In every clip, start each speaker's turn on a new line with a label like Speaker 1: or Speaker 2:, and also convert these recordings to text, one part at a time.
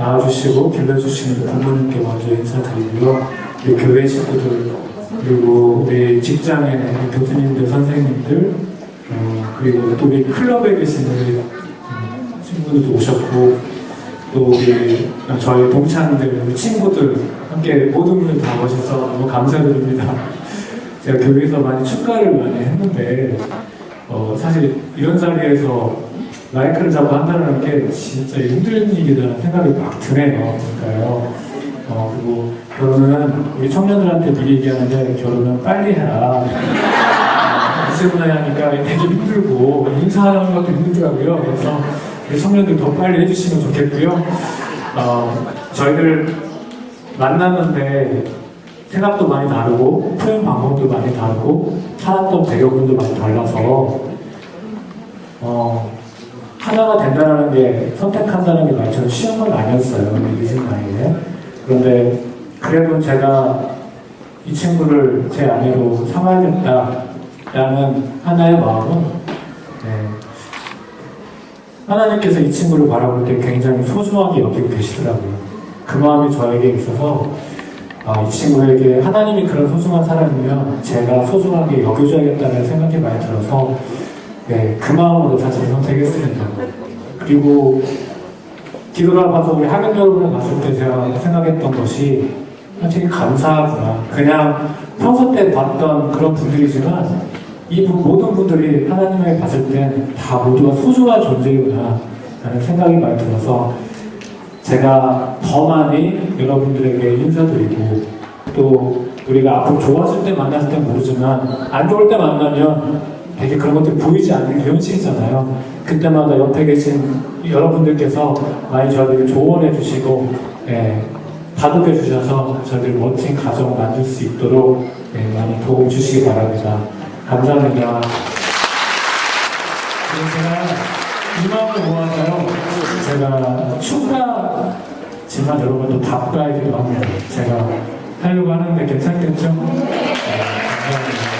Speaker 1: 낳아주시고 길러주시는 부모님께 먼저 인사드리고요. 우리 교회 식구들 그리고 우리 우리 교수님들, 선생님들 어, 그리고 또 우리 클럽에 계신 우리 음, 친구들도 오셨고 또 우리 저희 동창들, 우리 친구들 함께 모든 분들 다 오셔서 너무 감사드립니다. 제가 교회에서 많이 축가를 많이 했는데 어, 사실 이런 자리에서 마이크를 잡고 한다는 게 진짜 힘든 일이라는 생각이 막 드네요. 그러니까요. 어, 그리고 결혼은 우리 청년들한테 미리 얘기하는데 결혼은 빨리 해라. 이세분에 하니까 되게 힘들고 인사하는 것도 힘들더라고요. 그래서 우리 청년들 더 빨리 해주시면 좋겠고요. 어, 저희들 만났는데 생각도 많이 다르고 표현 방법도 많이 다르고 살았던 배경들도 많이 달라서 어, 하나가 된다는 게 선택한다는 게 말처럼 쉬운 건 아니었어요. 이 늦은 나이에. 그런데 그래도 제가 이 친구를 제 아내로 삼아야겠다라는 하나의 마음은 네, 하나님께서 이 친구를 바라볼 때 굉장히 소중하게 여기고 계시더라고요. 그 마음이 저에게 있어서 아, 이 친구에게 하나님이 그런 소중한 사람이면 제가 소중하게 여겨줘야겠다는 생각이 많이 들어서 네, 그 마음으로 사실 선택했습니다. 그리고 뒤돌아봐서 우리 학연 여러분을 봤을 때 제가 생각했던 것이 아, 되게 감사하구나. 그냥 평소 때 봤던 그런 분들이지만 이 분- 모든 분들이 하나님을 봤을 땐 다 모두가 소중한 존재구나 라는 생각이 많이 들어서 제가 더 많이 여러분들에게 인사드리고 또 우리가 앞으로 좋아질 때 만났을 땐 모르지만 안 좋을 때 만나면 되게 그런 것들이 보이지 않는 게 현실이잖아요. 그때마다 옆에 계신 여러분들께서 많이 저희를 조언해 주시고 예, 다독여 주셔서 저희들 멋진 가정 만들 수 있도록 예, 많이 도움 주시기 바랍니다. 감사합니다. 네, 제가 이 마음을 모아서요. 제가 축가지만 여러분도 답가이기도 합니다. 제가 하려고 하는데 괜찮겠죠? 네, 감사합니다.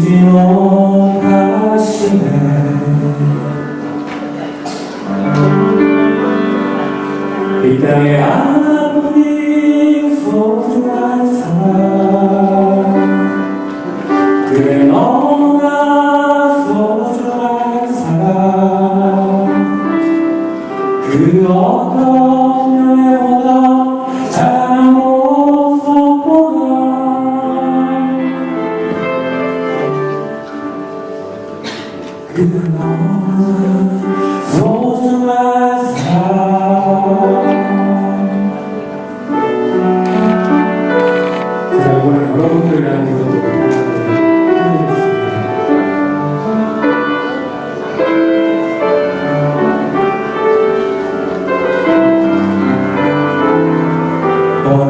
Speaker 2: 땅에 아무리 소중한 사람 그래 너나 소중한 사람. 그 어떤 명예보다 잘 못보다 그는 소중한 사람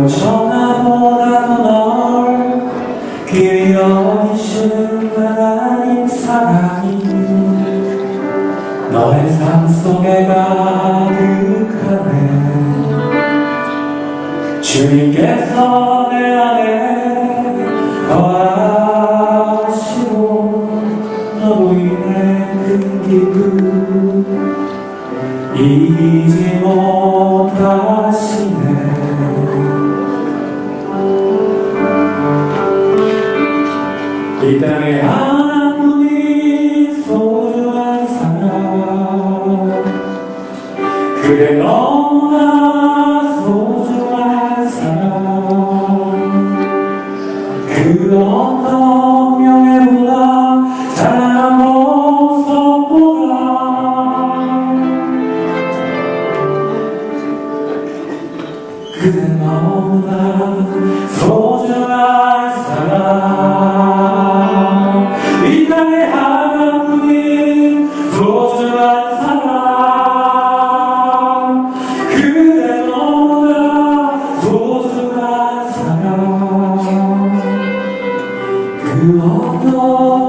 Speaker 2: 전화보다도 널 여기신 하나님 사랑이 너의 삶 속에 가득하네. 주님께서 내 안에 거하시고 너로 인해 큰 기쁨 잊지 못 이 땅에 아무리 소중한 사람 그래 너나
Speaker 1: 하나뿐인 소중한 사랑. 그대 너무나 소중한 사랑. 그 어떤